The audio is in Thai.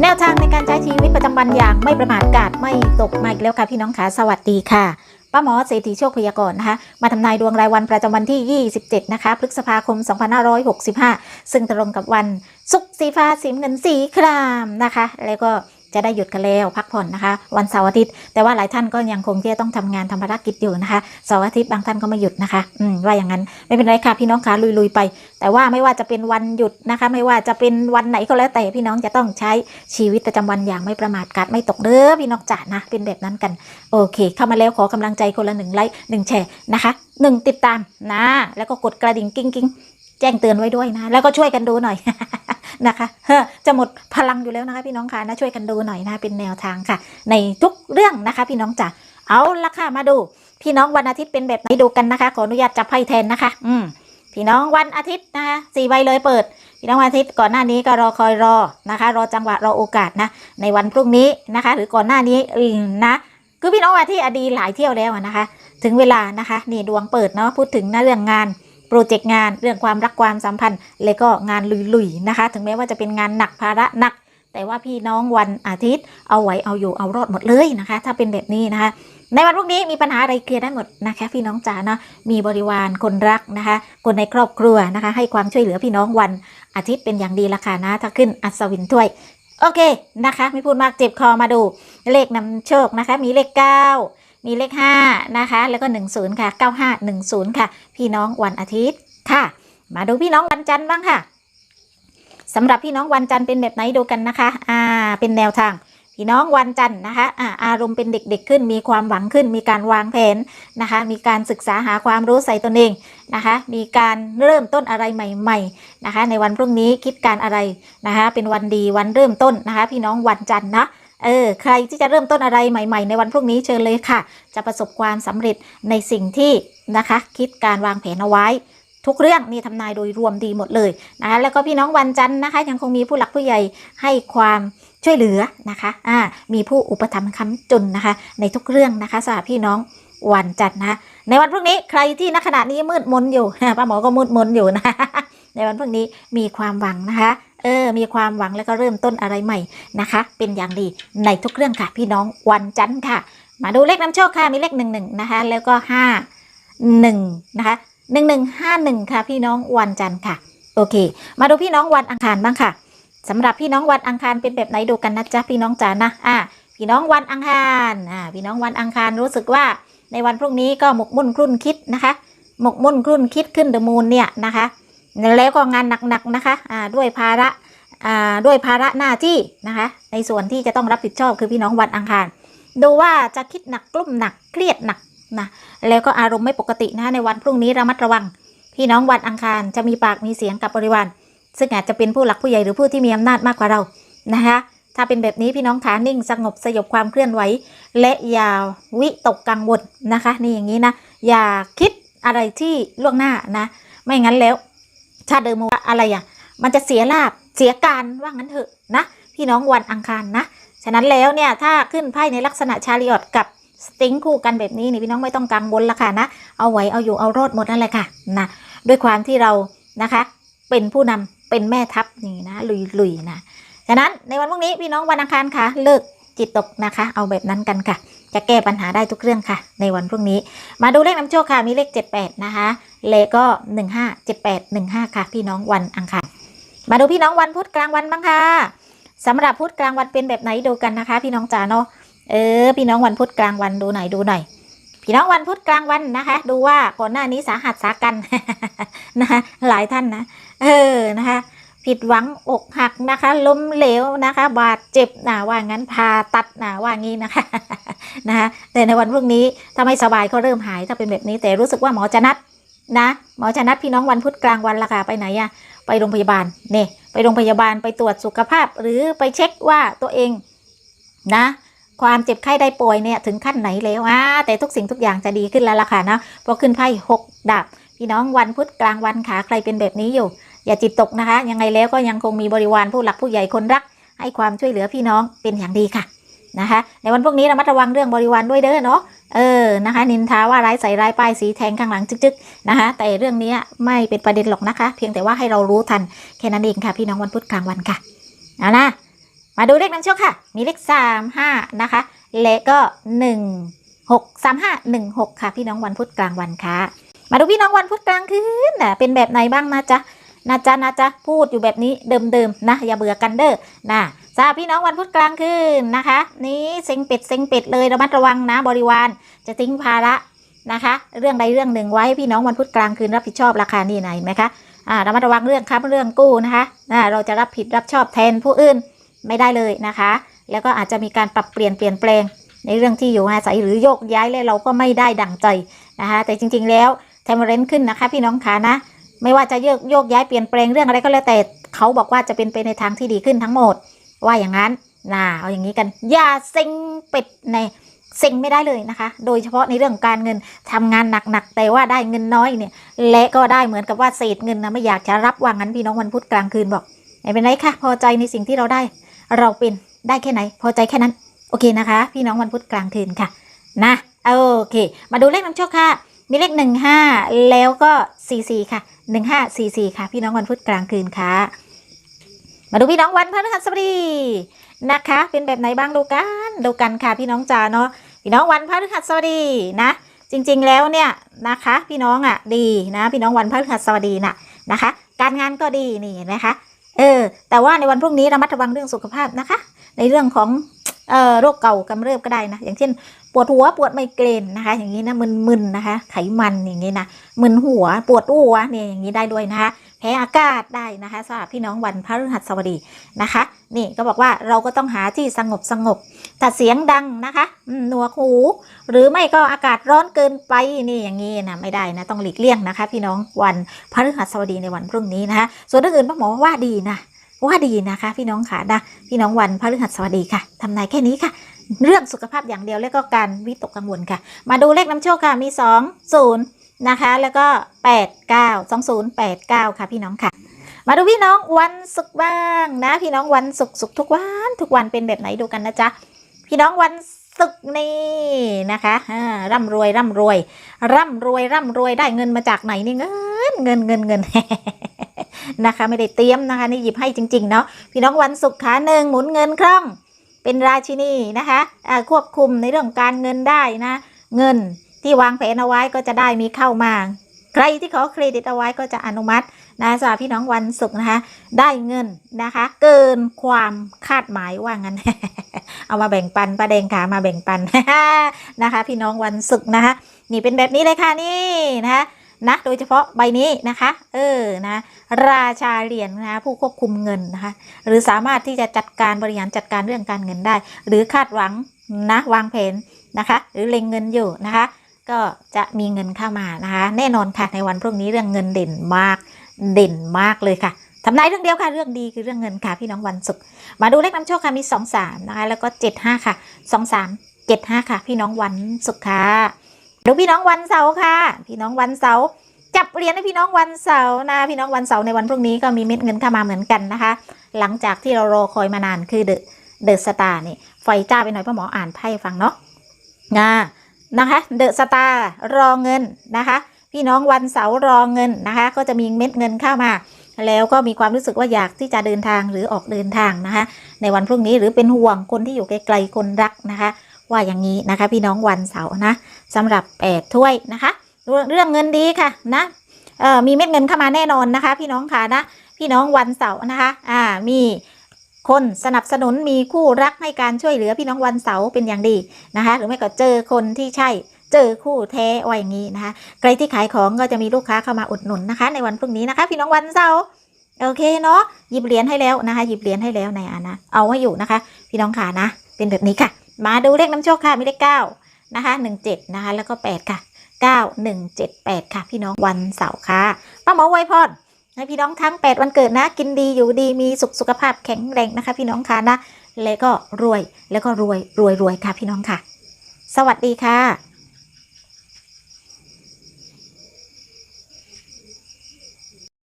แนวทางในการใช้ชีวิตประจำวันอย่างไม่ประมาทกาดไม่ตกมาอีกแล้วค่ะพี่น้องขาสวัสดีค่ะป้าหมอเศรษฐีโชคพยากรณ์นะคะ มาทำนายดวงรายวันประจำวันที่ 27 นะคะ พฤษภาคม 2565 ซึ่งตรงกับวัน ศุกร์สีฟ้าสีเงินสีครามนะคะ แล้วก็ จะได้หยุดกันแล้วพักผ่อนนะคะ วันเสาร์อาทิตย์ แต่ว่าหลายท่านก็ยังคงที่จะต้องทำงานทำภารกิจอยู่นะคะเสาร์อาทิตย์บางท่านก็ไม่หยุดนะคะอืมว่าอย่างนั้นไม่เป็นไรค่ะพี่น้องขาลุยๆไป แต่ว่าไม่ว่าจะเป็นวันหยุดนะคะ ไม่ว่าจะเป็นวันไหนก็แล้วแต่พี่น้องจะต้องใช้ชีวิตประจำวันอย่างไม่ประมาทกาดไม่ตกเด้อพี่น้องจ๋านะเป็นแบบนั้นกันโอเค เข้ามาแล้วขอกำลังใจคนละหนึ่งไลค์หนึ่งแชร์นะคะหนึ่งติดตามนะแล้วก็กดกระดิ่งกิ้งกิ้ง แจ้งเตือนไว้ด้วยนะ แล้วก็ช่วยกันดูหน่อยนะคะจะหมดพลังอยู่แล้วนะคะพี่น้องค่ะนะช่วยกันดูหน่อยนะเป็นแนวทางค่ะ ในทุกเรื่องนะคะ พี่น้องจ๋าเอาละค่ะมาดู พี่น้องวันอาทิตย์เป็นแบบไหนดูกันนะคะ ขออนุญาตจับไพ่แทนนะคะ อืมพี่น้องวันอาทิตย์นะคะสี่ใบเลยเปิด พี่น้องวันอาทิตย์ก่อนหน้านี้ก็รอคอยรอนะคะ รอจังหวะรอโอกาสนะ ในวันพรุ่งนี้นะคะ หรือก่อนหน้านี้นะคือพี่น้องวันที่อดีหลายเที่ยวแล้วนะคะ ถึงเวลานะคะ นี่ดวงเปิดเนาะพูดถึงนะเรื่องงาน โปรเจกต์งานเรื่องความรักความสัมพันธ์ แล้วก็งานลุยๆนะคะ ถึงแม้ว่าจะเป็นงานหนักภาระหนัก แต่ว่าพี่น้องวันอาทิตย์เอาไว้เอาอยู่เอารอดหมดเลยนะคะ ถ้าเป็นแบบนี้นะคะ ในวันพรุ่งนี้มีปัญหาอะไรเคลียร์ได้หมดนะคะ พี่น้องจ๋าเนาะมีบริวารคนรักนะคะ คนในครอบครัวนะคะ ให้ความช่วยเหลือพี่น้องวันอาทิตย์เป็นอย่างดีละค่ะนะถ้าขึ้นอัศวินถ้วยโอเคนะคะ ไม่พูดมากเจ็บคอมาดู เลขนำโชคนะคะ มีเลข9 มีเลข 5 นะคะ แล้วก็ 10 ค่ะ 9510 ค่ะ พี่น้องวันอาทิตย์ค่ะ มาดูพี่น้องวันจันทร์บ้างค่ะสำหรับพี่น้องวันจันทร์เป็นแบบไหนดูกันนะคะอ่าเป็นแนวทางพี่น้องวันจันทร์นะคะอ่าอารมณ์เป็นเด็กๆขึ้น มีความหวังขึ้น มีการวางแผนนะคะ มีการศึกษาหาความรู้ใส่ตนเองนะคะ มีการเริ่มต้นอะไรใหม่ๆนะคะ ในวันพรุ่งนี้คิดการอะไรนะคะ เป็นวันดีวันเริ่มต้นนะคะ พี่น้องวันจันทร์นะ เออใครที่จะเริ่มต้นอะไรใหม่ ๆ ในวันพรุ่งนี้เชิญเลยค่ะ จะประสบความสำเร็จในสิ่งที่นะคะ คิดการวางแผนเอาไว้ ทุกเรื่องนี่ทำนายโดยรวมดีหมดเลยนะคะแล้วก็พี่น้องวันจันทร์นะคะ ยังคงมีผู้หลักผู้ใหญ่ให้ความช่วยเหลือนะคะอ่ามีผู้อุปถัมภ์ค้ำจุนนะคะ ในทุกเรื่องนะคะสำหรับพี่น้องวันจันทร์นะในวันพรุ่งนี้ใครที่ณขณะนี้มืดมนอยู่ป้าหมอก็มืดมนอยู่นะในวันพรุ่งนี้มีความหวังนะคะ เออ มีความหวังแล้วก็เริ่มต้นอะไรใหม่นะคะ เป็นอย่างดีในทุกเรื่องค่ะ พี่น้องวันจันทร์ค่ะ มาดูเลขนำโชคค่ะ มีเลขหนึ่งหนึ่งนะคะ แล้วก็ห้าหนึ่งนะคะหนึ่งหนึ่งห้าหนึ่งค่ะ พี่น้องวันจันทร์ค่ะ โอเค มาดูพี่น้องวันอังคารบ้างค่ะสำหรับพี่น้องวันอังคารเป็นแบบไหนดูกันนะจ๊ะพี่น้องจ๋านะอ่าพี่น้องวันอังคารอ่าพี่น้องวันอังคารรู้สึกว่าในวันพรุ่งนี้ก็หมกมุ่นครุ่นคิดนะคะ หมกมุ่นครุ่นคิดขึ้นเดอะมูนเนี่ยนะคะ แล้วก็งานหนักๆนะคะอ่าด้วยภาระด้วยภาระหน้าที่นะคะ ในส่วนที่จะต้องรับผิดชอบคือพี่น้องวันอังคาร ดูว่าจะคิดหนักกลุ้มหนักเครียดหนักนะแล้วก็อารมณ์ไม่ปกตินะะในวันพรุ่งนี้ระมัดระวัง พี่น้องวันอังคารจะมีปากมีเสียงกับบริวารซึ่งอาจจะเป็นผู้หลักผู้ใหญ่หรือผู้ที่มีอำนาจมากกว่าเรานะคะถ้าเป็นแบบนี้พี่น้องขานิ่งสงบสยบความเคลื่อนไหว และอย่าวิตกกังวลนะคะ นี่อย่างนี้นะ อย่าคิดอะไรที่ล่วงหน้านะ ไม่งั้นแล้ว ชาติเดิมว่าอะไรอะ มันจะเสียลาบเสียการว่างั้นเถอะนะ พี่น้องวันอังคารนะ ฉะนั้นแล้วเนี่ยถ้าขึ้นไพ่ในลักษณะชาริออตกับสติงคู่กันแบบนี้นี่พี่น้องไม่ต้องกังวลละค่ะนะ เอาไว้เอาอยู่เอารอดหมดนั่นแหละค่ะนะด้วยความที่เรานะคะ เป็นผู้นำเป็นแม่ทัพนี่นะลุยๆนะฉะนั้นในวันพรุ่งนี้พี่น้องวันอังคารค่ะ เลิกจิตตกนะคะ เอาแบบนั้นกันค่ะ จะแก้ปัญหาได้ทุกเรื่องค่ะ ในวันพรุ่งนี้ มาดูเลขนำโชคค่ะ มีเลข 78 นะคะ เลขก็ 15 78 15 ค่ะ พี่น้องวันอังคาร มาดูพี่น้องวันพุธกลางวันบ้างค่ะสำหรับพุธกลางวันเป็นแบบไหนดูกันนะคะ พี่น้องจ๋าเนาะ เออ พี่น้องวันพุธกลางวันดูหน่อยดูหน่อย พี่น้องวันพุธกลางวันนะคะ ดูว่าก่อนหน้านี้สาหัสสากันนะคะหลายท่านนะ เออ นะคะ ผิดหวังอกหักนะคะ ล้มเหลวนะคะ บาดเจ็บนะว่างั้นพาตัดนะว่างี้นะคะนะคะแต่ในวันพรุ่งนี้ถ้าไม่สบายก็เริ่มหายถ้าเป็นแบบนี้แต่รู้สึกว่าหมอจะนัดนะหมอจะนัดพี่น้องวันพุธกลางวันละค่ะไปไหนอะไปโรงพยาบาลเนี่ยไปโรงพยาบาลไปตรวจสุขภาพ หรือไปเช็คว่าตัวเองนะความเจ็บไข้ได้ป่วยเนี่ยถึงขั้นไหนแล้วอ่าแต่ทุกสิ่งทุกอย่างจะดีขึ้นแล้วล่ะค่ะนะเพราะขึ้นไพ่หกดาบพี่น้องวันพุธกลางวันขาใครเป็นแบบนี้อยู่ อย่าจิตตกนะคะ ยังไงแล้วก็ยังคงมีบริวารผู้หลักผู้ใหญ่คนรัก ให้ความช่วยเหลือพี่น้องเป็นอย่างดีค่ะนะคะ ในวันพวกนี้ระมัดระวังเรื่องบริวารด้วยเด้อเนาะเออนะคะ นินทาว่าร้ายใส่ร้ายป้ายสีแทงข้างหลังจึกๆนะคะ แต่เรื่องนี้ไม่เป็นประเด็นหรอกนะคะ เพียงแต่ว่าให้เรารู้ทันแค่นั้นเองค่ะ พี่น้องวันพุธกลางวันค่ะเอานะมาดูเลขนำโชคค่ะ มีเลขสามห้านะคะและก็หนึ่งหกสามห้าหนึ่งหกค่ะ พี่น้องวันพุธกลางวันค่ะ มาดูพี่น้องวันพุธกลางคืนน่ะเป็นแบบไหนบ้างนะจ๊ะ นะจ๊ะนะจ๊ะพูดอยู่แบบนี้เดิมๆนะอย่าเบื่อกันเด้อนะทราพี่น้องวันพุธกลางคืนนะคะ นี้เซ็งเป็ดเซ็งเป็ดเลยระมัดระวังนะ บริวารจะทิ้งภาระนะคะ เรื่องใดเรื่องหนึ่งไว้พี่น้องวันพุธกลางคืนรับผิดชอบราคานี่ไหนไหมคะอ่าระมัดระวังเรื่องครับเรื่องกู้นะคะอ่าเราจะรับผิดรับชอบแทนผู้อื่นไม่ได้เลยนะคะ แล้วก็อาจจะมีการปรับเปลี่ยนเปลี่ยนแปลง ในเรื่องที่อยู่อาศัยหรือโยกย้ายและเราก็ไม่ได้ดั่งใจนะคะ แต่จริงๆแล้วเทมเรนขึ้นนะคะ พี่น้องขานะ ไม่ว่าจะโยกโยกย้ายเปลี่ยนแปลงเรื่องอะไรก็แล้วแต่เขาบอกว่าจะเป็นไปในทางที่ดีขึ้นทั้งหมด ว่าอย่างนั้นนะเอาอย่างนี้กัน อย่าเซ็งเป็ดในเซ็งไม่ได้เลยนะคะ โดยเฉพาะในเรื่องการเงินทำงานหนักๆ แต่ว่าได้เงินน้อยเนี่ย และก็ได้เหมือนกับว่าเศษเงินนะไม่อยากจะรับว่างั้นพี่น้องวันพุธกลางคืนบอกไม่เป็นไรค่ะพอใจในสิ่งที่เราได้ เราเป็นได้แค่ไหน พอใจแค่นั้น โอเคนะคะ พี่น้องวันพุธกลางคืนค่ะ นะโอเค มาดูเลขนำโชคค่ะ มีเลขหนึ่งห้าแล้วก็สี่สี่ค่ะหนึ่งห้าสี่สี่ค่ะ พี่น้องวันพุธกลางคืนค่ะ มาดูพี่น้องวันพฤหัสบดีนะคะ เป็นแบบไหนบ้างดูกันดูกันค่ะ พี่น้องจ๋าเนาะพี่น้องวันพฤหัสบดีนะ จริงๆแล้วเนี่ยนะคะ พี่น้องอะดีนะ พี่น้องวันพฤหัสบดีน่ะนะคะ การงานก็ดีนี่เห็นไหมคะเออแต่ว่าในวันพรุ่งนี้ระมัดระวังเรื่องสุขภาพนะคะ ในเรื่องของ โรคเก่ากำเริบก็ได้นะ อย่างเช่น ปวดหัวปวดไมเกรนนะคะ อย่างนี้นะมึนๆนะคะ ไขมันอย่างนี้นะมึนหัวปวดหัวเนี่ยอย่างนี้ได้ด้วยนะคะแพ้อากาศได้นะคะสำหรับพี่น้องวันพฤหัสบดีนะคะ นี่ก็บอกว่าเราก็ต้องหาที่สงบสงบถ้าเสียงดังนะคะหนวกหูหรือไม่ก็อากาศร้อนเกินไปนี่อย่างนี้นะไม่ได้นะต้องหลีกเลี่ยงนะคะ พี่น้องวันพฤหัสบดีในวันพรุ่งนี้นะคะส่วนเรื่องอื่นป้าหมอว่าดีนะ ว่าดีนะคะ พี่น้องค่ะนะพี่น้องวันพฤหัสบดีค่ะทำนายแค่นี้ค่ะ เรื่องสุขภาพอย่างเดียวแล้วก็การวิตกกังวลค่ะ มาดูเลขน้ำโชคค่ะมี 2 0 นะคะ แล้วก็ 8 9 2 0 8 9 ค่ะพี่น้องค่ะ มาดูพี่น้องวันศุกร์บ้างนะ พี่น้องวันศุกร์ศุกร์ทุกวันทุกวันเป็นแบบไหนดูกันนะจ๊ะพี่น้องวันศุกร์นี่นะคะอ่าร่ำรวยร่ำรวย ร่ำรวยร่ำรวยได้เงินมาจากไหนนี่เงินเงินเงินเงิน นะคะ ไม่ได้เตรียมนะคะนี่หยิบให้จริง ๆ เนาะพี่น้องวันศุกร์ขาหนึ่งหมุนเงินคล่อง เป็นราชินีนะคะอ่าควบคุมในเรื่องการเงินได้นะ เงินที่วางแผนเอาไว้ก็จะได้มีเข้ามา ใครที่ขอเครดิตเอาไว้ก็จะอนุมัตินะสำหรับพี่น้องวันศุกร์นะคะ ได้เงินนะคะ เกินความคาดหมายว่างั้น เอามาแบ่งปันประเด็นค่ะมาแบ่งปันนะคะ พี่น้องวันศุกร์นะคะ นี่เป็นแบบนี้เลยค่ะนี่นะคะ นะโดยเฉพาะใบนี้นะคะ เออนะราชาเหรียญนะคะผู้ควบคุมเงินนะคะ หรือสามารถที่จะจัดการบริหารจัดการเรื่องการเงินได้ หรือคาดหวังนะวางแผนนะคะ หรือเล็งเงินอยู่นะคะ ก็จะมีเงินเข้ามานะคะ แน่นอนค่ะในวันพรุ่งนี้เรื่องเงินเด่นมากเด่นมากเลยค่ะทำนายเรื่องเดียวค่ะเรื่องดีคือเรื่องเงินค่ะพี่น้องวันศุกร์มาดูเลขนำโชคค่ะมี 2 3 นะคะแล้วก็ 7 5 ค่ะ 2 3 7 5 ค่ะ พี่น้องวันศุกร์ค่ะ ดูพี่น้องวันเสาร์ค่ะ พี่น้องวันเสาร์จับเหรียญให้พี่น้องวันเสาร์นะพี่น้องวันเสาร์ในวันพรุ่งนี้ก็มีเม็ดเงินเข้ามาเหมือนกันนะคะ หลังจากที่เรารอคอยมานานคือเดอะเดอะสตาร์นี่ไฟจ้าไปหน่อยพ่อหมออ่านไพ่ฟังเนาะนะนะคะเดอะสตาร์รอเงินนะคะ พี่น้องวันเสาร์รอเงินนะคะ ก็จะมีเม็ดเงินเข้ามา แล้วก็มีความรู้สึกว่าอยากที่จะเดินทางหรือออกเดินทางนะคะ ในวันพรุ่งนี้หรือเป็นห่วงคนที่อยู่ไกลๆคนรักนะคะ ว่าอย่างนี้นะคะพี่น้องวันเสาร์นะสำหรับแปดถ้วยนะคะ เรื่องเงินดีค่ะนะเอ่อมีเม็ดเงินเข้ามาแน่นอนนะคะ พี่น้องค่ะนะพี่น้องวันเสาร์นะคะ อ่ามีคนสนับสนุนมีคู่รักให้การช่วยเหลือพี่น้องวันเสาร์เป็นอย่างดีนะคะ หรือไม่ก็เจอคนที่ใช่เจอคู่แท้ว่าอย่างนี้นะคะ ใครที่ขายของก็จะมีลูกค้าเข้ามาอุดหนุนนะคะ ในวันพรุ่งนี้นะคะ พี่น้องวันเสาร์โอเคเนาะหยิบเหรียญให้แล้วนะคะ หยิบเหรียญให้แล้วในอานะเอาไว้อยู่นะคะ พี่น้องค่ะนะ เป็นแบบนี้ค่ะ มาดูเลขน้ำโชคค่ะมีเลขเก้านะคะหนึ่งเจ็ดนะคะแล้วก็แปดค่ะเก้าหนึ่งเจ็ดแปดค่ะ พี่น้องวันเสาร์ค่ะป้าหมอไวยพรให้พี่น้องทั้ง 8 วันเกิดนะ กินดีอยู่ดีมีสุขสุขภาพแข็งแรงนะคะ พี่น้องค่ะนะ แล้วก็รวยแล้วก็รวยรวยรวยค่ะพี่น้องค่ะ สวัสดีค่ะ